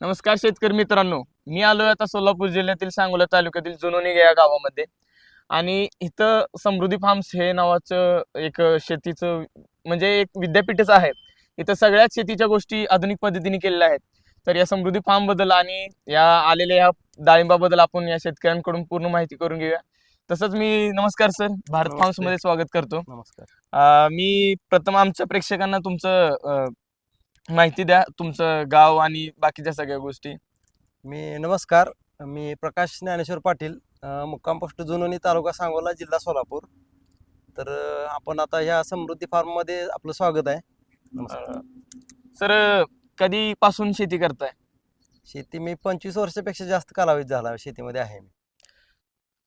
नमस्कार शेतकरी मित्रांनो. मी आलोय आता सोलापूर जिल्ह्यातील सांगोला तालुक्यातील जुनोनी या गावामध्ये. आणि इथं समृद्धी फार्म्स हे नावाचं एक शेतीचं म्हणजे एक विद्यापीठच आहे. इथं सगळ्याच शेतीच्या गोष्टी आधुनिक पद्धतीने केलेल्या आहेत. तर या समृद्धी फार्मबद्दल आणि या आलेल्या या डाळिंबाबद्दल आपण या शेतकऱ्यांकडून पूर्ण माहिती करून घेऊया. तसंच मी नमस्कार सर भारत. फार्म्समध्ये स्वागत करतो. नमस्कार. मी प्रथम आमच्या प्रेक्षकांना तुमचं माहिती द्या तुमचं गाव आणि बाकीच्या सगळ्या गोष्टी. मी नमस्कार मी प्रकाश ज्ञानेश्वर पाटील अ, मुक्काम पोस्ट जुनोनी तालुका सांगोला जिल्हा सोलापूर. तर अ, आपण आता ह्या समृद्धी फार्ममध्ये आपलं स्वागत आहे. नमस्कार. सर कधीपासून शेती करताय? शेती मी पंचवीस वर्षापेक्षा जास्त कालावधीत झाला शेतीमध्ये आहे मी.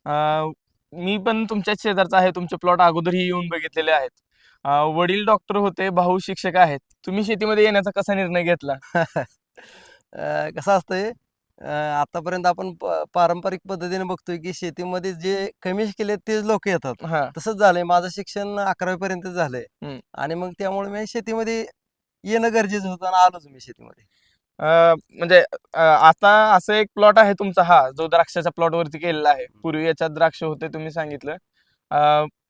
अं, मी पण तुमच्याच शेजारचा आहे तुमचे प्लॉट अगोदरही येऊन बघितलेले आहेत. वडील डॉक्टर होते भाऊ शिक्षक आहेत. तुम्ही शेतीमध्ये येण्याचा कसा निर्णय घेतला? कसं असतंय आतापर्यंत आपण पारंपरिक पद्धतीने बघतोय की शेतीमध्ये जे कमी शिकले तेच लोक येतात. तसंच झालंय. माझं शिक्षण अकरावी पर्यंत झालंय. आणि मग त्यामुळे मी शेतीमध्ये येणं गरजेचं होतं आणि आलोच मी शेतीमध्ये. म्हणजे आता असं एक प्लॉट आहे तुमचा हा जो द्राक्षाच्या प्लॉट वरती केलेला आहे. पूर्वी याच्यात द्राक्ष होते तुम्ही सांगितलं.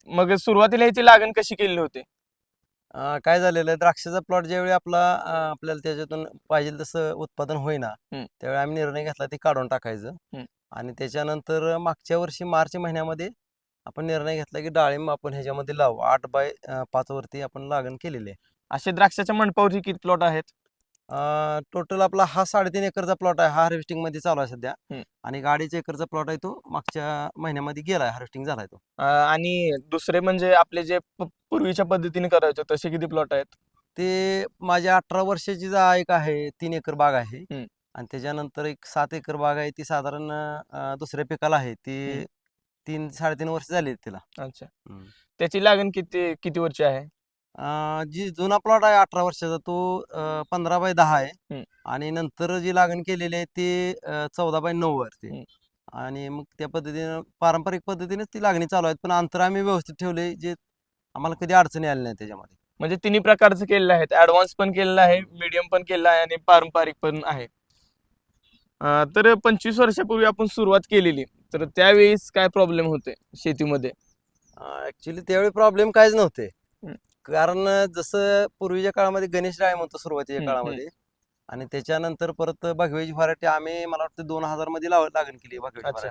मग सुरुवातीला याची लागण कशी केली होती? अं, काय झालेलं आहे द्राक्षाचा प्लॉट ज्यावेळी आपला अं, आपल्याला त्याच्यातून पाहिजे तसं उत्पादन होईना हम्म. त्यावेळी आम्ही निर्णय घेतला ते काढून टाकायचं. हम्म. आणि त्याच्यानंतर मागच्या वर्षी मार्च महिन्यामध्ये आपण निर्णय घेतला की डाळिंब आपण ह्याच्यामध्ये लावू. आठ बाय अं, पाच वरती आपण लागण केलेली आहे. असे द्राक्षाच्या मंडपावरती किती प्लॉट आहेत? टोटल आपला हा साडेतीन एकरचा प्लॉट आहे. हा हार्वेस्टिंगमध्ये चालू आहे सध्या. आणि गाडीचा एकरचा प्लॉट आहे तो मागच्या महिन्यामध्ये गेलाय हार्वेस्टिंग झालाय तो. आणि दुसरे म्हणजे आपले जे पूर्वीच्या पद्धतीने करायचे तसे किती प्लॉट आहेत? ते माझ्या अठरा वर्षाची जा एक आहे. तीन एकर बाग आहे. आणि त्याच्यानंतर एक सात एकर बाग आहे. ती साधारण दुसऱ्या पिकाला आहे. ती. तीन साडेतीन वर्ष झाली तिला. अच्छा. त्याची लागण किती किती वर्षी आहे? अं, जी जुना प्लॉट आहे अठरा वर्षाचा तो अं, पंधरा बाय दहा आहे. आणि नंतर जी लागण केलेली आहे ती अं, चौदा बाय नऊ वरती. हम्म. आणि मग त्या पद्धतीनं पारंपरिक पद्धतीनेच ती लागणी चालू आहेत. पण अंतर आम्ही व्यवस्थित ठेवले जे आम्हाला कधी अडचणी आल्या नाही त्याच्यामध्ये. म्हणजे तिन्ही प्रकारचं केलेलं आहे. ऍडव्हान्स पण केलेलं आहे मीडियम पण केलेलं आहे आणि पारंपरिक पण आहे. अं, तर पंचवीस वर्षापूर्वी आपण सुरुवात केलेली. तर त्यावेळेस काय प्रॉब्लेम होते शेतीमध्ये? ऍक्च्युली त्यावेळी प्रॉब्लेम काहीच नव्हते. कारण जसं पूर्वीच्या काळामध्ये गणेश राय म्हणतो सुरुवातीच्या हम्म. काळामध्ये आणि त्याच्यानंतर परत भगवेची व्हरायटी आम्ही मला वाटतं दोन हजारमध्ये लाव लागण केली भगवेची अच्छा.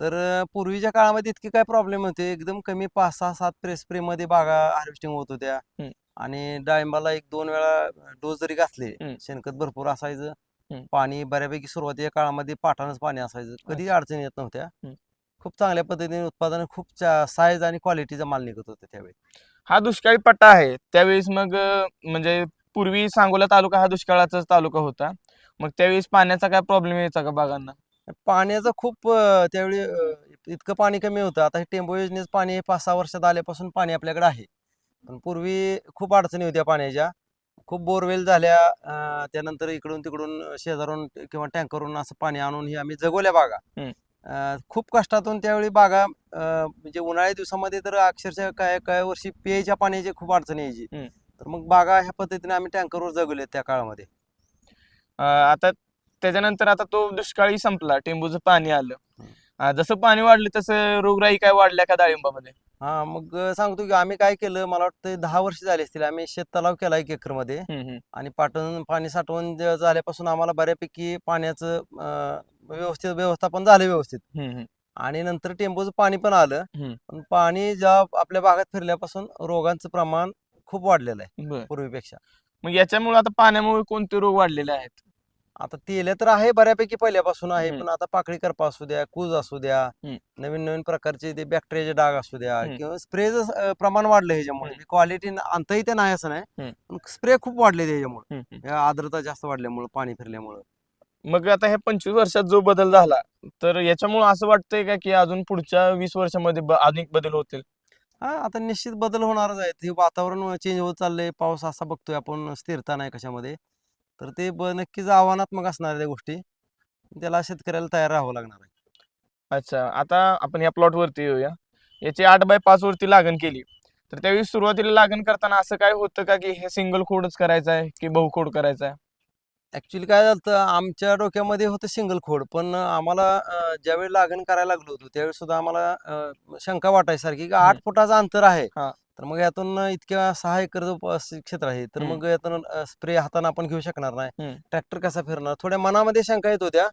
तर अं, पूर्वीच्या काळामध्ये इतके काय प्रॉब्लेम होते एकदम कमी पाच सहा सात प्रेस स्प्रे मध्ये बागा हार्वेस्टिंग होत होत्या हम्म. आणि डाळिंबाला एक दोन वेळा डोस जरी घातले हम्म. शेणखत भरपूर असायचं हम्म. पाणी बऱ्यापैकी सुरुवातीच्या काळामध्ये पाठानच पाणी असायचं कधी अडचणी येत नव्हत्या हम्म. खूप चांगल्या पद्धतीने उत्पादन खूप साईज आणि क्वालिटीचा माल निघत होता त्यावेळी हा दुष्काळी पट्टा आहे. त्यावेळेस मग म्हणजे पूर्वी सांगोला तालुका हा दुष्काळाचाच तालुका होता. मग त्यावेळेस पाण्याचा काय प्रॉब्लेम यायचा का बागांना? पाण्याचं खूप अं, त्यावेळी अं, इतकं पाणी कमी होतं. आता हे टेंबो योजनेचं पाणी हे पाच सहा वर्षात आल्यापासून पाणी आपल्याकडे आहे. पण पूर्वी खूप अडचणी होत्या पाण्याच्या. खूप बोरवेल झाल्या. अं, त्यानंतर इकडून तिकडून शेजारून किंवा टँकरवरून असं पाणी आणून ही आम्ही जगवल्या बागा. हम्म. खूप कष्टातून त्यावेळी बागा म्हणजे उन्हाळ्या दिवसामध्ये तर अक्षरशः काय काय वर्षी प्यायच्या पाण्याची खूप अडचण यायची. तर मग बागा ह्या पद्धतीने आम्ही टँकरवर जगवल्या त्या काळामध्ये. आता त्याच्यानंतर आता तो दुष्काळी संपला टेंबूचं पाणी आलं. जसं पाणी वाढलं तसं रोगराई काय वाढल्या का डाळिंबामध्ये? हा मग सांगतो की आम्ही काय केलं मला वाटतं दहा वर्ष झाली असतील आम्ही शेत तलाव केला एक एकरमध्ये. आणि पाटण पाणी साठवण ज- झाल्यापासून आम्हाला बऱ्यापैकी पाण्याचं व्यवस्थित व्यवस्थापन झालं व्यवस्थित हम्म. आणि नंतर टेम्पोचं पाणी पण आलं हम्म. पण पाणी ज्या आपल्या भागात फिरल्यापासून रोगांचं प्रमाण खूप वाढलेलं आहे बरं पूर्वीपेक्षा मग याच्यामुळे आता पाण्यामुळे कोणते रोग वाढलेले आहेत आता तेल तर आहे बऱ्यापैकी पहिल्यापासून आहे हम्म. पण आता पाकळी करपा असू द्या कूज असू द्या हम्म. नवीन नवीन प्रकारचे ते बॅक्टेरियाचे डाग असू द्या हम्म. किंवा स्प्रेचं प्रमाण वाढलं ह्याच्यामुळे हम्म. क्वालिटी आणताही ते नाही असं नाही हम्म. पण स्प्रे खूप वाढले त्याच्यामुळे हम्म, हम्म. या आर्द्रता जास्त वाढल्यामुळे पाणी फिरल्यामुळे मग आता ह्या पंचवीस वर्षात जो बदल झाला तर याच्यामुळे असं वाटतंय का की अजून पुढच्या वीस वर्षामध्ये अधिक बदल होतील? हा आता निश्चित बदल होणारच आहे हे वातावरण चेंज होत चाललंय. पाऊस असा बघतोय आपण स्थिरता नाही कशामध्ये. तर ते नक्कीच आव्हानात्मक असणार त्या गोष्टी. त्याला शेतकऱ्याला तयार राहावं लागणार आहे. अच्छा आता आपण या प्लॉट वरती येऊया. याची आठ बाय पाच वरती लागण केली. तर त्यावेळी सुरुवातीला लागण करताना असं काय होतं का की हे सिंगल खोडच करायचं आहे की बहुखोड करायचं आहे? ऍक्च्युली काय झालं आमच्या डोक्यामध्ये होतं सिंगल खोड पण आम्हाला ज्यावेळी लागण करायला लागलो होतो त्यावेळी सुद्धा आम्हाला शंका वाटायसारखी की आठ फुटाचं अंतर आहे हा. तर मग यातून इतक्या सहा असं क्षेत्र आहे तर. मग यातून स्प्रे हाताने आपण घेऊ शकणार नाही. ट्रॅक्टर कसा फिरणार थोड्या मनामध्ये शंका येत होत्या.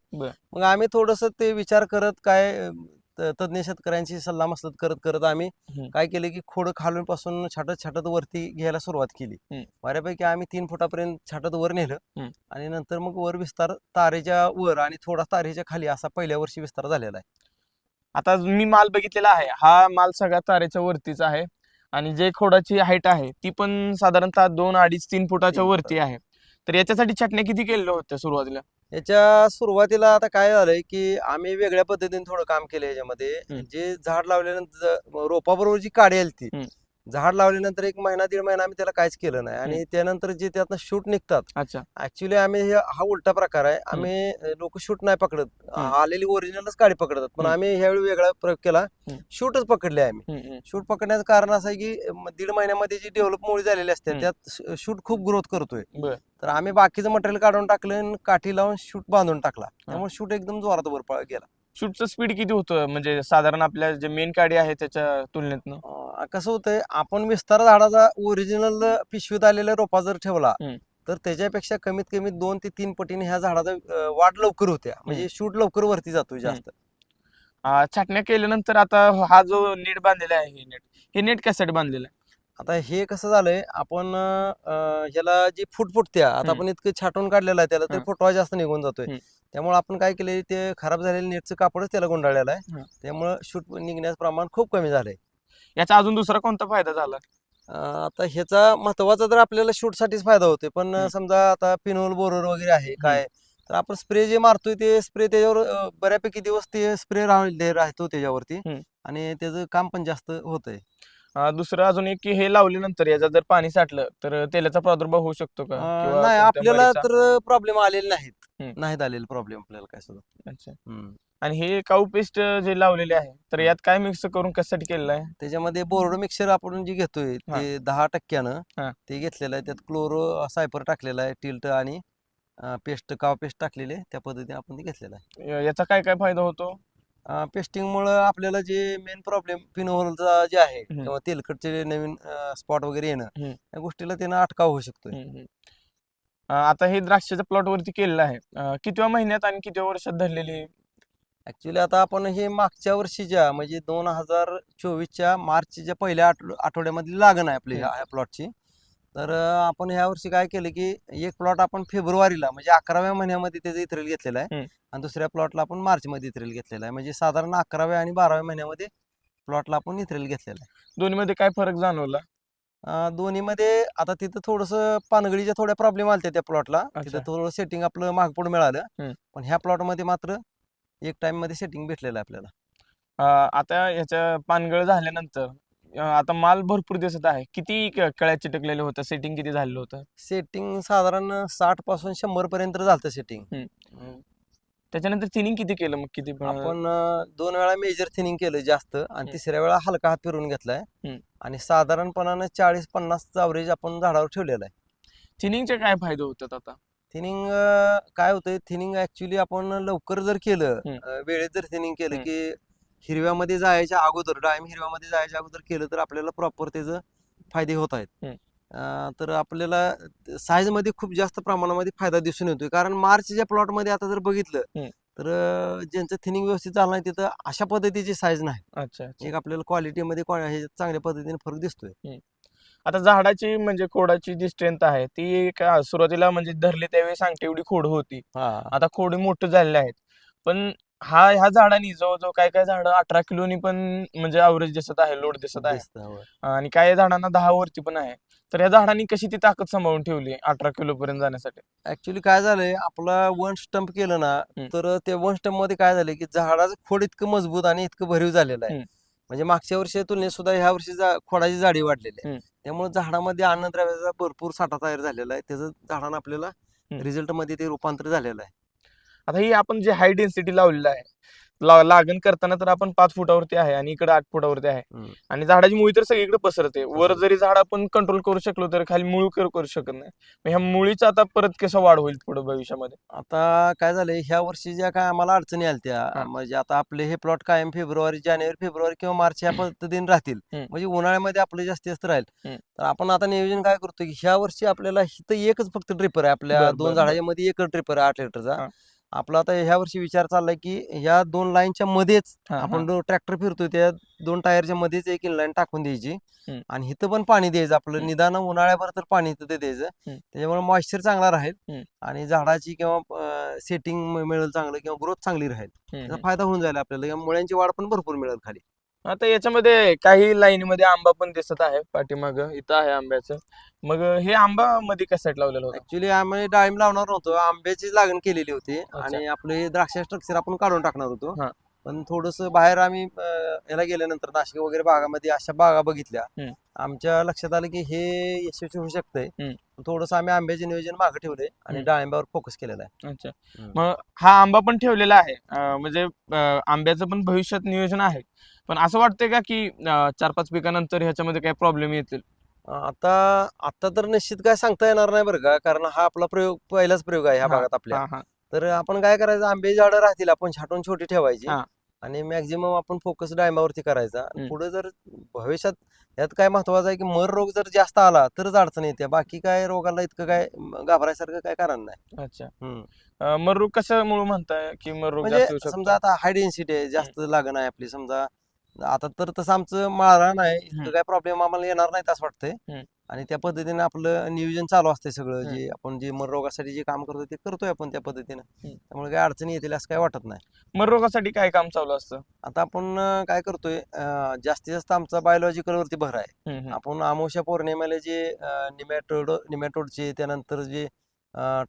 मग आम्ही थोडस ते विचार करत काय तज्ज्ञ शेतकऱ्यांची सल्ला मसलत करत करत आम्ही. काय केलं की खोड खालून पासून छाटत छाटत वरती घ्यायला सुरुवात केली. बऱ्यापैकी आम्ही तीन फुटापर्यंत छाटत वर नेलं. आणि नंतर मग वर विस्तार तारेच्या वर आणि थोडा तारेच्या खाली असा पहिल्या वर्षी विस्तार झालेला आहे आता मी माल बघितलेला आहे हा माल सगळ्या तारेच्या वरतीच आहे आणि जे खोडाची हाईट आहे ती पण साधारणतः दोन अडीच तीन फुटाच्या वरती आहे तर याच्यासाठी छाटण्या किती केलेल्या होत्या सुरुवातीला याच्या सुरुवातीला आता काय झालंय की आम्ही वेगळ्या पद्धतीने थोडं काम केलं याच्यामध्ये हम्म. जे झाड लावल्यानंतर ज- रोपाबरोबर जी काडी आली ती हम्म. झाड लावल्यानंतर एक महिना दीड महिना आम्ही त्याला काहीच केलं नाही. आणि त्यानंतर जे त्यातनं शूट निघतात अच्छा. ऍक्च्युली आम्ही हे- हा उलटा प्रकार आहे. आम्ही लोक शूट नाही पकडत. आलेली ओरिजिनलच काडी पकडतात. पण हम्म. आम्ही ह्यावेळी वेगळा प्रयोग केला. हम्म. शूटच पकडले आम्ही. हम्म, हम्म. शूट पकडण्याचं कारण असं आहे की म- दीड महिन्यामध्ये जी डेव्हलप मुळी झालेली असते हम्म. त्यात शूट खूप ग्रोथ करतोय. बर. तर आम्ही बाकीचं मटेरियल काढून टाकलं आणि काठी लावून शूट बांधून टाकला. त्यामुळे शूट एकदम जोरात वर पळ- गेला. शूटचं स्पीड किती होतं? म्हणजे साधारण आपल्या जे मेन काडी आहे त्याच्या तुलनेतनं. अं, कसं होतंय आपण विस्तार झाडाचा ओरिजिनल पिशवीत आलेला रोपा जर ठेवला हम्म. तर त्याच्यापेक्षा कमीत कमी दोन ते तीन पटीने ह्या झाडाचा अं, वाढ लवकर होत्या म्हणजे शूट लवकर वरती जातोय जास्त. छाटण्या केल्यानंतर आता हा जो नेट बांधलेला आहे हे नेट हे नेट कशासाठी बांधलेलं आहे? आता हे कसं झालंय आपण अं, ह्याला जी फूट फुटत्या आता हम्म. आपण इतकं छाटून काढलेलं आहे त्याला तर. फुटवा जास्त निघून जातोय हम्म. त्यामुळे आपण काय केलंय ते खराब झालेलं नेटचं कापडच त्याला गुंडाळलेलं आहे. त्यामुळे शूट निघण्याचं प्रमाण खूप कमी झालंय याचा अजून दुसरा कोणता फायदा झाला अं, आता ह्याचा महत्त्वाचा तर आपल्याला शूट साठीच फायदा होतोय पण हम्म. समजा आता पिनोल बोरर वगैरे आहे काय तर आपण स्प्रे जे मारतोय ते स्प्रे त्याच्यावर अं, बऱ्यापैकी दिवस ते स्प्रे राहले राहतो त्याच्यावरती हम्म. आणि त्याचं काम पण जास्त होतंय दुसरं अजून एक की हे लावल्यानंतर याच्यात जर पाणी साठलं तर तेलाचा प्रादुर्भाव होऊ शकतो का अं, किंवा नाही कोणत्या आपल्याला? तर प्रॉब्लेम आलेले नाहीत हम्म. नाहीत आलेले प्रॉब्लेम आपल्याला काय सुद्धा अच्छा हम्म. आणि हे काऊ पेस्ट जे लावलेले आहे तर यात काय मिक्स करून कशासाठी केलेलं आहे त्याच्यामध्ये बोर्ड मिक्सर आपण जे घेतोय हा. ते दहा टक्क्यानं. ते घेतलेलं आहे त्यात क्लोरो सायपर टाकलेला आहे टिल्ट आणि पेस्ट काव पेस्ट टाकलेले. त्या पद्धतीने आपण ते घेतलेलं आहे या- याचा काय काय फायदा होतो पेस्टिंगमुळं आपल्याला जे मेन प्रॉब्लेम पिनोलचा जे आहे हम्म. किंवा तेलकटचे नवीन स्पॉट वगैरे येणं हम्म. या गोष्टीला त्यानं अटकाव होऊ शकतोय हम्म, हम्म. आ, आता हे द्राक्षाच्या प्लॉट वरती केलेलं आहे आ, कितव्या महिन्यात आणि कितव्या वर्षात धरलेली ऍक्च्युली आता आपण हे मागच्या वर्षीच्या म्हणजे दोन हजार चोवीसच्या मार्चच्या पहिल्या आठव- आठवड्यामधली लागण आहे आपली हम्म. ह्या प्लॉटची तर आपण ह्या वर्षी काय केलं की एक प्लॉट आपण फेब्रुवारीला म्हणजे अकराव्या महिन्यामध्ये त्याचं इथरेल घेतलेला आहे. आणि दुसऱ्या प्लॉटला आपण मार्चमध्ये इथरेल घेतलेला आहे. म्हणजे साधारण अकराव्या आणि बाराव्या महिन्यामध्ये प्लॉटला आपण इथरेल घेतलेला आहे. दोन्हीमध्ये काय फरक जाणवला? दोन्हीमध्ये आता तिथं थोडंसं पानगळीच्या थोड्या प्रॉब्लेम आलत्या त्या प्लॉटला तिथं. थोडं सेटिंग आपलं मागपुढं मिळालं. पण ह्या प्लॉटमध्ये मात्र एक टाइममध्ये सेटिंग भेटलेलं आहे आपल्याला. आता ह्याच्या पानगळ झाल्यानंतर आता माल भरपूर दिसत आहे. किती क- कळ्या चिटकलेलं होतं? सेटिंग किती झालेलं होतं? सेटिंग साधारण साठपासून शंभर पर्यंत झालं सेटिंग त्याच्यानंतर थिनिंग किती केलं मग? किती पण- आपण अं, दोन वेळा मेजर थिनिंग केलं जास्त आणि हम्म. तिसऱ्या वेळा हलका हात फिरून घेतलाय. हम्म. आणि साधारणपणानं चाळीस पन्नास अवरेज आपण झाडावर ठेवलेलं आहे. थिनिंगचे काय फायदे होतात आता? थिनिंग काय होतंय? थिनिंग ऍक्च्युली आपण लवकर जर केलं हम्म. अं, वेळेत जर थिनिंग केलं हम्म. की हिरव्यामध्ये जायच्या अगोदर डाळिंब हिरव्यामध्ये जायच्या अगोदर केलं तर आपल्याला प्रॉपर त्याचं फायदे होत आहेत. तर आपल्याला साईजमध्ये खूप जास्त प्रमाणामध्ये फायदा दिसून येतोय. कारण मार्चच्या प्लॉटमध्ये आता जर बघितलं. तर ज्यांचं थिनिंग व्यवस्थित झालं नाही तिथं अशा पद्धतीची साईज नाही. एक आपल्याला क्वालिटीमध्ये चांगल्या पद्धतीने फरक दिसतोय. आता झाडाची म्हणजे खोडाची जी स्ट्रेंथ आहे ती सुरुवातीला म्हणजे धरली त्यावेळी सांगते एवढी खोड होती. आता खोडी मोठं झालेले आहेत. पण हा ह्या झाडांनी जवळजवळ काय काय झाडं अठरा किलोनी पण म्हणजे अवरेज दिसत आहे लोड दिसत आहे दिसतं, होय. आणि काही झाडांना दहा वरती पण आहे तर या झाडांनी कशी ती ताकद सांभाळून ठेवली अठरा किलो पर्यंत जाण्यासाठी ऍक्च्युली काय झालंय आपला वन स्टंप केलं ना हम्म. तर त्या वन स्टंपमध्ये काय झालंय की झाडाचं खोड इतकं मजबूत आणि इतकं भरीव झालेलं आहे हम्म. म्हणजे मागच्या वर्षी तुलनेत सुद्धा ह्या वर्षी जा- खोडाची जाडी वाढलेली आहे हम्म. त्यामुळे झाडामध्ये अन्नद्रव्याचा भरपूर साठा तयार झालेला आहे त्याचं झाडांना आपल्याला हम्म. रिझल्टमध्ये ते रूपांतर झालेलं आहे आता ही आपण जे हाय डेन्सिटी लावलेलं आहे ला- लागण करताना तर आपण पाच फुटावरती आहे आणि इकडे आठ फुटावरती आहे. आणि झाडाची मुळी तर सगळीकडे पसरते वर. जरी झाड आपण कंट्रोल करू शकलो तर खाली मुळ कर- करू शकत नाही ह्या मुळीचा आता परत कसा वाढ होईल पुढे भविष्यामध्ये आता काय झालंय ह्या वर्षी ज्या काय आम्हाला अडचणी आल्या. त्या म्हणजे आता आपले हे प्लॉट कायम फेब्रुवारी जानेवारी फेब्रुवारी किंवा मार्च ह्या पद्धतीने राहतील. म्हणजे उन्हाळ्यामध्ये आपले जास्तीत जास्त राहील. तर आपण आता नियोजन काय करतो की ह्या वर्षी आपल्याला इथं एकच फक्त ड्रिपर आहे आपल्या दोन. झाडाच्या मध्ये एकच ड्रिपर आहे आठ लिटरचा. आपला आता ह्या वर्षी विचार चाललाय की ह्या दोन लाईनच्या मध्येच. आपण जो ट्रॅक्टर फिरतोय त्या दोन टायरच्या मध्येच एक लाईन टाकून द्यायची. आणि इथं पण पाणी द्यायचं आपलं. निदान उन्हाळ्याभर तर पाणी इथं ते द्यायचं. त्याच्यामुळे मॉइश्चर चांगला राहील. आणि झाडाची किंवा सेटिंग मिळेल चांगलं किंवा ग्रोथ चांगली राहील त्याचा. फायदा होऊन जाईल आपल्याला मुळ्यांची वाढ पण भरपूर मिळेल खाली आता याच्यामध्ये काही लाईनीमध्ये आंबा पण दिसत आहे पाठीमाग. इथं आहे आंब्याचं. मग हे आंबा मध्ये कशासाठी लावलेलं होतं? ऍक्च्युली आम्ही डाळिंब लावणार नव्हतो आंब्याची लागण केलेली होती. आणि आपले द्राक्ष स्ट्रक्चर आपण काढून टाकणार होतो. हा. पण थोडस बाहेर आम्ही अं, याला गेल्यानंतर नाशिक वगैरे भागामध्ये अशा बागा बघितल्या. हम्म. आमच्या लक्षात आलं की हे यशस्वी होऊ शकतंय. हम्म. थोडस आम्ही आंब्याचे नियोजन मागे ठेवले आणि हम्म. डाळिंबावर फोकस केलेला आहे. अच्छा. हम्म. मग हा आंबा पण ठेवलेला आहे. अं, म्हणजे अं, आंब्याचं पण भविष्यात नियोजन आहे. पण असं वाटतंय का की अं, चार पाच पिकानंतर ह्याच्यामध्ये काही प्रॉब्लेम येतील? आता आता तर निश्चित काय सांगता येणार नाही बरं का. कारण हा आपला प्रयोग पहिलाच प्रयोग आहे ह्या हा, भागात आपल्या. हा हा. तर आपण काय करायचं? आंबे झाडं राहतील. आपण छाटून छोटी ठेवायची. हा. आणि मॅक्झिमम आपण फोकस डाळिंबावरती करायचा. पुढे जर भविष्यात यात काय महत्वाचं आहे की मर रोग जर जास्त आला तरच अडचण येते बाकी काय रोगाला इतकं काय घाबरायसारखं काय कारण नाही अच्छा. अं, मरूग कशामुळे म्हणताय की मरूग जास्त म्हणजे समजा आता हाय डेन्सिटी आहे जास्त लागण आहे आपली समजा आता तर तसं आमचं माळरान आहे हम्म. इतकं काय प्रॉब्लेम आम्हाला येणार नाही असं वाटतंय. आणि त्या पद्धतीने आपलं नियोजन चालू असते सगळं. जे आपण जे मर रोगासाठी जे काम करतो ते करतोय आपण त्या पद्धतीनं. त्यामुळे काय अडचणी येतील असं काय वाटत नाही मरोगासाठी काय काम चालू असतं आता आपण अं, काय करतोय अं, जास्तीत जास्त आमचा बायोलॉजिकल वरती भर आहे हम्म, हम्म. आपण अमावस्या पौर्णिमेला जे निमॅटोड निमॅटोडचे त्यानंतर जे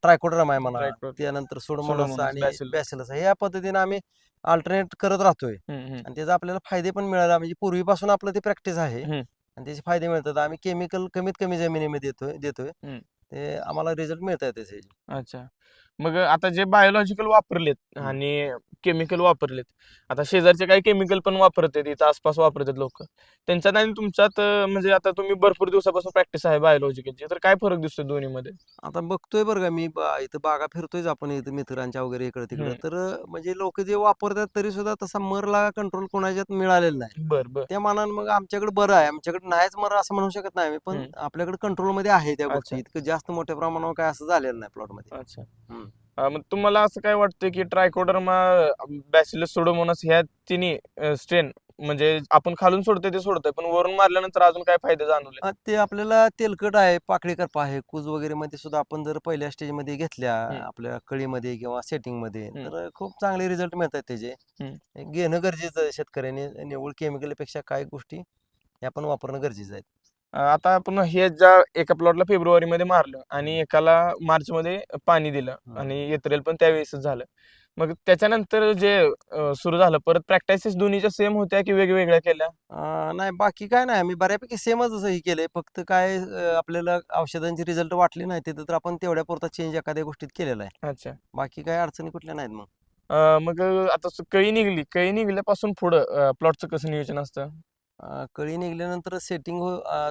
ट्रायकोड्रम आहे म्हणा. त्यानंतर सोडमोनस Pseudomonas, आणि Bacillus. बॅसिलस या पद्धतीने आम्ही अल्टरनेट करत राहतोय हम्म, हम्म. आणि त्याचा आपल्याला फायदे पण मिळाला म्हणजे पूर्वीपासून आपलं ते प्रॅक्टिस आहे हम्म. आणि त्याचे फायदे मिळतात. आम्ही केमिकल कमीत कमी जमिनीमध्ये देतोय देतोय. हम्म. ते आम्हाला रिझल्ट मिळत आहे त्याचे. अच्छा. मग आता जे बायोलॉजिकल वापरलेत. आणि केमिकल वापरलेत आता शेजारचे काही केमिकल पण वापरतात इथं आसपास वापरतात लोक. त्यांच्यात आणि तुमच्यात म्हणजे आता तुम्ही भरपूर दिवसापासून प्रॅक्टिस आहे बायोलॉजिकलची तर काय फरक दिसतो दोन्हीमध्ये? आता बघतोय बरं का मी इथं बागा फिरतोयच आपण इथं मित्रांच्या वगैरे इकडे तिकडे. तर म्हणजे लोक जे वापरतात तरी सुद्धा तसा मरला कंट्रोल कोणाच्यात मिळालेला नाही. बर बर. त्या मानानं मग आमच्याकडे बरं आहे. आमच्याकडे नाहीच मर असं म्हणू शकत नाही पण. आपल्याकडे कंट्रोलमध्ये आहे त्या गोष्टी. इतकं जास्त मोठ्या प्रमाणावर काय असं झालेलं नाही प्लॉटमध्ये. अच्छा. मग तुम्हाला असं काय वाटतं की ट्रायकोडर्मा बॅसिलस सोडोमोनास ह्या तिन्ही स्ट्रेन म्हणजे आपण खालून सोडतोय ते सोडतोय पण वरून मारल्यानंतर अजून काय फायदे जाणवले ते आपल्याला तेलकट आहे पाकळी करपा आहे कूज वगैरे मध्ये सुद्धा आपण जर पहिल्या स्टेजमध्ये घेतल्या. आपल्या कळीमध्ये किंवा सेटिंगमध्ये. तर खूप चांगले रिझल्ट मिळतात त्याचे घेणं गरजेचं आहे शेतकऱ्याने निव्वळ केमिकलपेक्षा काही गोष्टी हे आपण वापरणं गरजेचं आहे आता आपण हे ज्या एका प्लॉटला फेब्रुवारी मध्ये मारलं आणि एकाला मार्च मध्ये पाणी दिलं. आणि एप्रिल पण त्यावेळेसच झालं. मग त्याच्यानंतर जे सुरू झालं परत प्रॅक्टिसेस दोन्हीच्या सेम होत्या की वेगवेगळ्या केल्या? नाही बाकी काय नाही. आम्ही बऱ्यापैकी सेमच असं हे केलंय. फक्त काय आपल्याला औषधांची रिझल्ट वाटले नाही तिथं तर आपण तेवढ्या पुरता चेंज एखाद्या गोष्टीत केलेला आहे. अच्छा. बाकी काय अडचणी कुठल्या नाहीत मग. मग आता कळी निघली. कळी निघल्यापासून पुढं प्लॉटचं कसं नियोजन असतं? अं, कळी निघल्यानंतर सेटिंग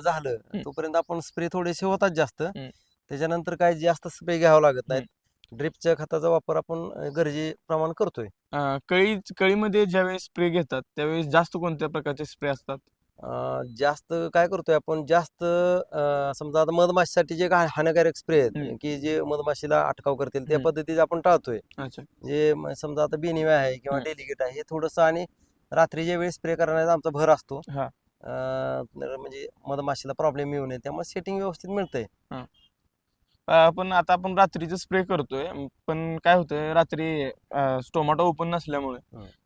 झालं हम्म. तोपर्यंत आपण स्प्रे थोडेसे होतात जास्त हम्म. त्याच्यानंतर काय जास्त स्प्रे घ्यावं लागत नाही ड्रिपच्या खताचा वापर आपण अं, गरजेप्रमाणे करतोय अं, कळी कळीमध्ये ज्यावेळेस स्प्रे घेतात त्यावेळेस जास्त कोणत्या प्रकारचे स्प्रे असतात अं, जास्त काय करतोय आपण जास्त अं, समजा आता मधमाशीसाठी जे काय हानिकारक स्प्रे आहेत हम्म. की की जे मधमाशीला अटकाव करतील त्या हम्म. पद्धतीचे आपण टाळतोय अच्छा जे म- समजा आता बेनिवा आहे किंवा हम्म. डेलिगेट आहे हे थोडंसं आणि रात्रीच्या वेळेस स्प्रे करण्याचा आमचा भर असतो. हा. अं, म्हणजे मधमाशीला प्रॉब्लेम येऊ नये. त्यामुळे सेटिंग व्यवस्थित मिळतंय. पण आता आपण रात्रीचं स्प्रे करतोय पण काय होतंय रात्री टोमॅटो ओपन नसल्यामुळे.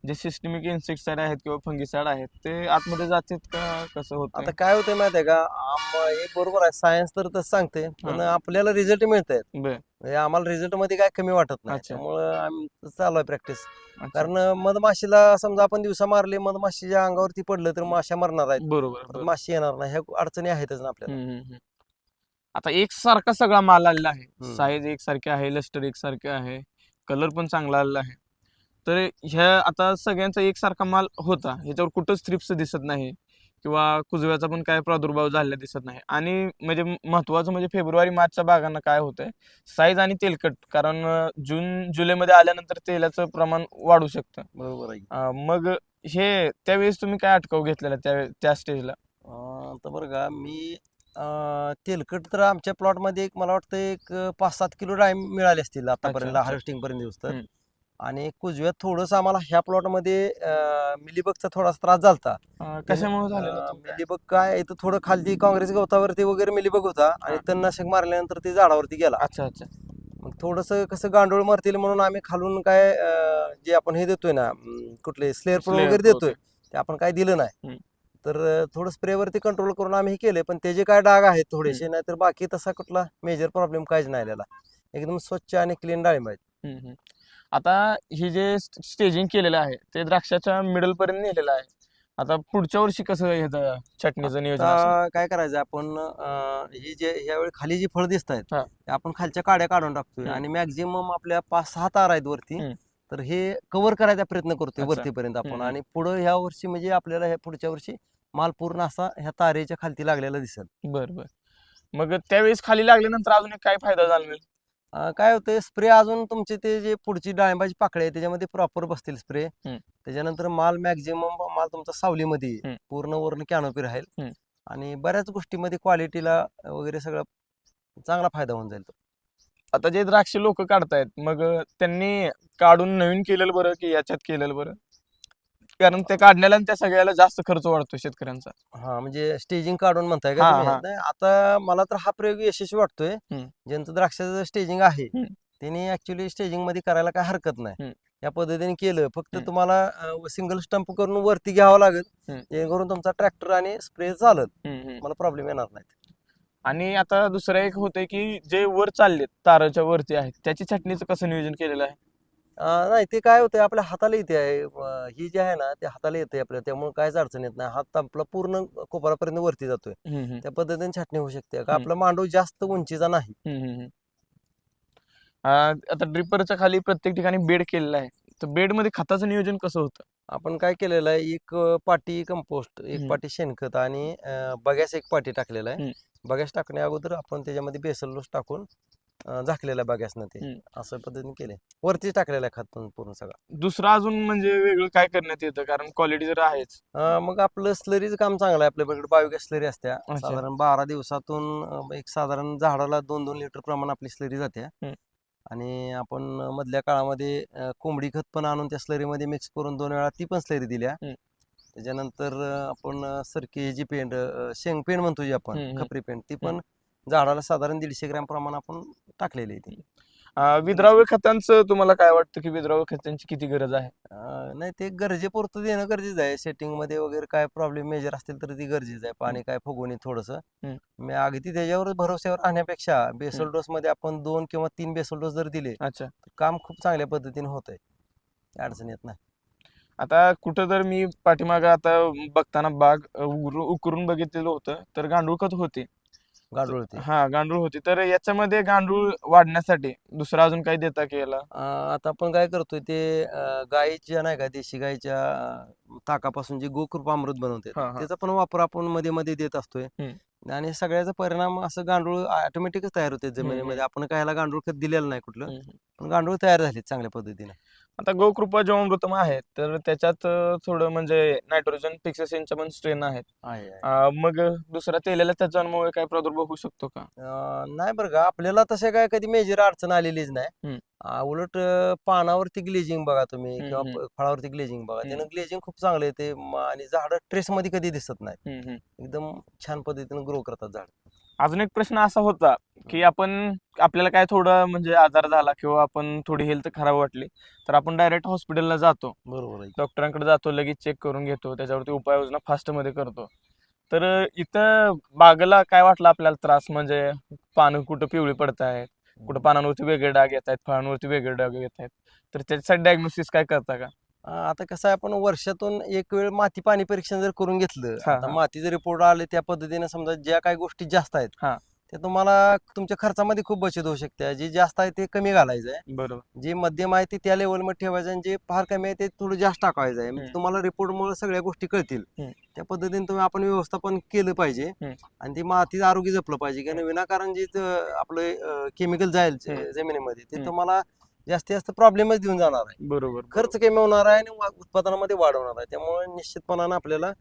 जे सिस्टमिक इन्सेक्टिसाइड आहेत किंवा फंगिसाइड आहेत ते आतमध्ये जातात का कसं होतं आता काय होतंय माहिती आहे का हे बरोबर आहे सायन्स तर तसं सांगते पण. आपल्याला रिझल्ट मिळत आहेत आम्हाला रिझल्टमध्ये काय कमी वाटत नाही. त्यामुळं आम्ही चालू आहे प्रॅक्टिस. कारण मधमाशीला समजा आपण दिवसा मारले मधमाशीच्या अंगावरती पडलं तर माश्या मरणार आहेत बरोबर. माशी येणार नाही ह्या अडचणी आहेतच ना आपल्याला. आता एक सारखा सगळा माल आलेला आहे. हम्म. साईज एकसारखे आहे लस्टर एकसारखे आहे कलर पण चांगला आलेला आहे. तर ह्या आता सगळ्यांचा एकसारखा माल होता. ह्याच्यावर कुठंच थ्रिप्स दिसत नाही किंवा कुजव्याचा पण काय प्रादुर्भाव झालेला दिसत नाही. आणि म्हणजे महत्वाचं म्हणजे फेब्रुवारी मार्चच्या बागांना काय होतंय साईज आणि तेलकट. कारण अं, जून जुलैमध्ये आल्यानंतर तेलाचं प्रमाण वाढू शकतं. बरोबर आहे. अं, मग हे त्यावेळेस तुम्ही काय अटकाव घेतलेला त्या त्या स्टेजला अं, तर बरं का मी तेलकट तर आमच्या प्लॉटमध्ये एक मला वाटतं एक पाच सात किलो डाळिंब मिळाले असतील आतापर्यंत अच्छा. हार्वेस्टिंग पर्यंत दिवस तर हम्म. आणि कुजव्यात थोडंसं आम्हाला ह्या प्लॉटमध्ये मिलीबगचा थोडासा त्रास झालता अं, कशामुळे झालेलं अं, तुमचं? मिलीबग काय इथं थोडं खालती काँग्रेस गवतावरती वगैरे मिलीबग होता आणि हा. तणनाशक मारल्यानंतर ते झाडावरती गेला अच्छा अच्छा मग थोडंसं कसं गांडूळ मारतील म्हणून आम्ही खालून काय अं, जे आपण हे देतोय ना अं, कुठले स्लेअर Slayer वगैरे देतोय ते आपण काय दिलं नाही हम्म. तर थोडं स्प्रेवरती कंट्रोल करून आम्ही हे केले पण त्याचे काय डाग आहेत थोडेसे नाहीतर बाकी तसा कुठला मेजर प्रॉब्लेम काहीच नाही आलेला. एकदम स्वच्छ आणि क्लीन डाळिंब आहेत. आता हे जे स्टेजिंग केलेलं आहे ते द्राक्षाच्या मिडल पर्यंत नेलेलं आहे. आता पुढच्या वर्षी कसं चटणीचं नियोजन काय करायचं आपण ही जे ह्यावेळी खाली जी फळं दिसत आहेत आपण खालच्या काड्या काढून टाकतोय. आणि मॅक्झिमम आपल्या पाच सहा तार आहेत वरती. तर हे कव्हर करायचा प्रयत्न करतोय अच्छा. वरतीपर्यंत आपण हम्म. आणि पुढं ह्या वर्षी म्हणजे आपल्याला ह्या पुढच्या वर्षी माल पूर्ण असा ह्या तारेच्या खालती लागलेला दिसेल बर बर मग त्यावेळेस खाली लागल्यानंतर अजून एक काय फायदा जाणवेल अं, काय होतंय स्प्रे अजून तुमचे ते जे पुढची डाळिंबाची पाकळी आहे त्याच्यामध्ये प्रॉपर बसतील स्प्रे हम्म. त्याच्यानंतर माल मॅक्झिमम माल तुमचा सावलीमध्ये येईल. पूर्ण वर्ण कॅनोपी राहील हम्म. आणि बऱ्याच गोष्टीमध्ये क्वालिटीला वगैरे सगळं चांगला फायदा होऊन जाईल तो. आता जे द्राक्ष लोक काढतायत मग त्यांनी काढून नवीन केलेलं बरं की याच्यात केलेलं बरं कारण ते काढण्याला आणि त्या सगळ्याला जास्त खर्च वाढतो शेतकऱ्यांचा हा म्हणजे स्टेजिंग काढून म्हणताय का हा, तुम्ही? हा. नाही, आता मला तर हा प्रयोग यशस्वी वाटतोय हम्म. ज्यांचं द्राक्षाचं स्टेजिंग आहे हम्म. त्यांनी ऍक्च्युली स्टेजिंगमध्ये करायला काय हरकत नाही हम्म. या पद्धतीने केलं फक्त हम्म. तुम्हाला सिंगल स्टंप करून वरती घ्यावं लागेल हम्म. जेणेकरून तुमचा ट्रॅक्टर आणि स्प्रे चालत हम्म, हम्म. मला प्रॉब्लेम येणार नाही आणि आता दुसरं एक होतंय की जे वर चाललेत ताराच्या वरती आहेत त्याची चटणीचं कसं नियोजन केलेलं आहे? अं, नाही ते काय होतंय आपल्या हाताला येते आहे. अं, ही जी आहे ना ते हाताला येते आपल्या त्यामुळे काहीच अडचण येत नाही. हात आपला पूर्ण कोपरापर्यंत वरती जातोय. हम्म, हम्म. त्या पद्धतीने छाटणी होऊ शकते. का हम्म. आपला मांडव जास्त उंचीचा नाही. हम्म, हम्म, हम्म. आ, आता ड्रिपरच्या खाली प्रत्येक ठिकाणी बेड केलेला आहे. तर बेडमध्ये खताचं नियोजन कसं होतं? आपण काय केलेलं आहे एक अं, पाटी कंपोस्ट एक. पाटी शेणखत आणि अं, बग्यास एक पाटी टाकलेला आहे. बग्यास टाकण्या अगोदर आपण त्याच्यामध्ये बेसल डोस टाकून झाकलेलं आहे बग्यासनं ते. असं पद्धतीने केले वरतीच टाकलेलं आहे खत पण पूर्ण सगळं दुसरं अजून म्हणजे वेगळं काय करण्यात येतं कारण क्वालिटी जर आहेच मग आपलं स्लरीचं काम चांगलं आहे आपल्याकडे बायोगॅस स्लरी असत्या. साधारण बारा दिवसातून एक साधारण झाडाला दोन दोन लिटर प्रमाण आपली स्लरी जाते. आणि आपण मधल्या काळामध्ये कोंबडी खत पण आणून त्या स्लरीमध्ये मिक्स करून दोन वेळा ती पण स्लरी दिल्या. त्याच्यानंतर आपण सरकी जी पेंड शेंग पेंड म्हणतो जी आपण. खपरी पेंड ती पण झाडाला साधारण दीडशे ग्रॅम प्रमाण आपण टाकलेली आहे ती. विद्राव्य खतांचं तुम्हाला काय वाटतं की विद्राव्य खतांची किती गरज आहे? नाही ते गरजेपुरतं देणं गरजेचं आहे. सेटिंगमध्ये वगैरे काय प्रॉब्लेम मेजर असतील तर ती गरजेचं आहे. पाणी काय फुगवणे थोडंसं. मी अगदी त्याच्यावर भरोश्यावर राहण्यापेक्षा बेसल. डोस मध्ये आपण दोन किंवा तीन बेसल डोस जर दिले काम खूप चांगल्या पद्धतीने होत आहे अडचण येत नाही. आता कुठं तर मी पाठीमागं आता बघताना बाग उकरून बघितलेलं होतं तर गांडूळ खत होते. गांडूळ होते. हा गांडूळ होती. तर याच्यामध्ये गांडूळ वाढण्यासाठी दुसरं अजून काही देता की याला? अं, आता आपण काय करतोय ते अं, गाईच्या नाही का देशी गाईच्या अं, ताकापासून जे गोकृपामृत बनवते हा, हा. त्याचा पण वापर आपण मध्ये मध्ये देत असतोय. आणि सगळ्याचा परिणाम असं गांडूळ ऑटोमॅटिकच तयार होते जमिनीमध्ये. आपण काय ह्याला गांडूळ खत दिलेलं नाही कुठलं. पण गांडूळ तयार झाले चांगल्या पद्धतीने. आता गोकृपा जीवामृतम आहे तर त्याच्यात थोडं म्हणजे नायट्रोजन फिक्सेशनच्या पण स्ट्रेन आहेत. मग दुसरा तेलेला त्याच्यामुळे काय प्रादुर्भाव होऊ शकतो का? नाही बरं का आपल्याला तशा काय कधी मेजर अडचण आलेलीच नाही. उलट अं, पानावरती ग्लेजिंग बघा तुम्ही हम्म, किंवा हम्म. प- फळावरती ग्लेजिंग बघा. त्यानं ग्लेजिंग खूप चांगलं येते म- आणि झाड ट्रेस मध्ये कधी दिसत नाही हम्म, हम्म. एकदम छान पद्धतीने ग्रो करतात झाड. अजून एक प्रश्न असा होता की आपण आपल्याला काय थोडं म्हणजे आजार झाला किंवा आपण थोडी हेल्थ खराब वाटली तर आपण डायरेक्ट हॉस्पिटलला जातो. बरोबर आहे. डॉक्टरांकडे जातो लगेच चेक करून घेतो त्याच्यावरती उपाययोजना फास्टमध्ये करतो. तर इथं बागेला काय वाटलं आपल्याला त्रास? म्हणजे पानं कुठं पिवळी पडत आहेत कुठं पानांवरती वेगळे डाग येत आहेत फळांवरती वेगळे डाग येत आहेत तर त्याच्यासाठी डायग्नोसिस काय करता का आता कसं आहे आपण वर्षातून एक वेळ माती पाणी परीक्षण जर करून घेतलं. मातीचे रिपोर्ट आले त्या पद्धतीने समजा ज्या काही गोष्टी जास्त आहेत हा. ते तुम्हाला तुमच्या खर्चामध्ये खूप बचत होऊ शकते. जे जास्त आहे ते कमी घालायचं आहे. बरोबर. जे मध्यम आहे ते त्या लेवलमध्ये ठेवायचं आणि जे फार कमी आहे ते थोडं जास्त टाकायचं आहे. म्हणजे हम्म. तुम्हाला रिपोर्टमुळे सगळ्या गोष्टी कळतील. हम्म. त्या पद्धतीने तुम्ही आपण व्यवस्थापन केलं पाहिजे. हम्म. आणि ती मातीचं आरोग्य जपलं पाहिजे. कारण विनाकारण जे आपलं केमिकल जाईल ज- हम्म. जमिनीमध्ये ते हम्म. तुम्हाला जास्तीत जास्त प्रॉब्लेमच देऊन जाणार आहे. बरोबर. खर्च कमी होणार आहे आणि वा- उत्पादनामध्ये वाढ होणार आहे. त्यामुळे निश्चितपणानं आपल्याला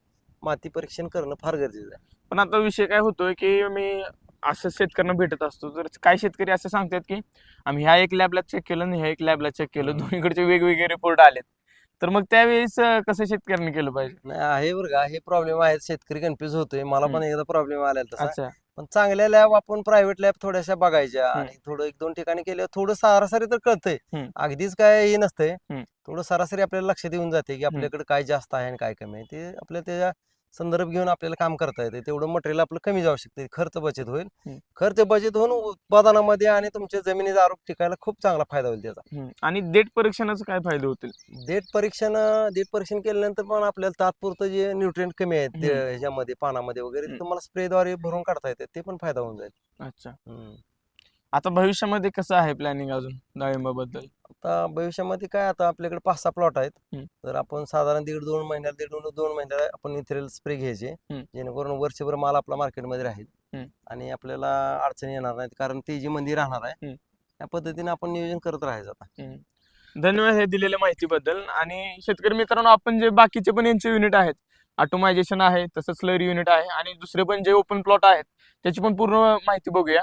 माती परीक्षण करणं फार गरजेचं आहे. पण आता विषय काय होतोय की मी असं शेतकऱ्यांना भेटत असतो. तर काही शेतकरी असं सांगतात की आम्ही ह्या एक लॅबला चेक केलं आणि ह्या एक लॅबला चेक केलं. दोन्हीकडचे वेगवेगळे रिपोर्ट आलेत. तर मग त्यावेळेस कसं शेतकऱ्यांनी केलं पाहिजे? नाही आहे बरं का. हे प्रॉब्लेम आहेत. शेतकरी कन्फ्युज होतोय. मला पण एकदा प्रॉब्लेम आलेला तसा. अच्छा. पण चांगल्या लॅब आपण प्रायव्हेट लॅब थोड्याशा बघायच्या. आणि थोडं एक दोन ठिकाणी केल्यावर थोडं सरासरी तर कळतंय. हम्म. अगदीच काय हे नसतंय. हम्म. थोडं सरासरी आपल्याला लक्षात येऊन जाते की आपल्याकडे काय जास्त आहे आणि काय कमी आहे. ते आपल्याला त्याच्या संदर्भ घेऊन आपल्याला काम करता येते तेवढं मटेरियल आपलं कमी जाऊ शकते खर्च बचत होईल. खर्च बचत होऊन उत्पादनामध्ये आणि तुमच्या जमिनीचा आरोग्य टिकायला खूप चांगला फायदा होईल त्याचा. आणि देठ परीक्षणाचे काय फायदे होतील देठ परीक्षण देठ परीक्षण केल्यानंतर पण आपल्याला तात्पुरतं जे न्यूट्रिएंट कमी आहेत. ह्याच्यामध्ये पानामध्ये वगैरे. तुम्हाला स्प्रेद्वारे भरून काढता येते ते पण फायदा होऊन जाईल अच्छा. आता भविष्यामध्ये कसं आहे प्लॅनिंग अजून डाळिंबाबद्दल आता भविष्यामध्ये काय आता आपल्याकडे पाच सहा प्लॉट आहेत हम्म. तर आपण साधारण दीड दोन महिन्याला दीड दोन दोन महिन्याला आपण इथेल स्प्रे घ्यायचे हम्म. जेणेकरून वर्षभर माल आपला मार्केटमध्ये राहील हम्म. आणि आपल्याला अडचणी येणार नाहीत कारण तेजी मंदी राहणार आहे हम्म. त्या पद्धतीने आपण नियोजन करत राहायचं आता धन्यवाद हे दिलेल्या माहितीबद्दल आणि शेतकरी मित्रांनो आपण जे बाकीचे पण यांचे युनिट आहेत ऑटोमायझेशन आहे तसंच स्लरी युनिट आहे आणि दुसरे पण जे ओपन प्लॉट आहेत त्याची पण पूर्ण माहिती बघूया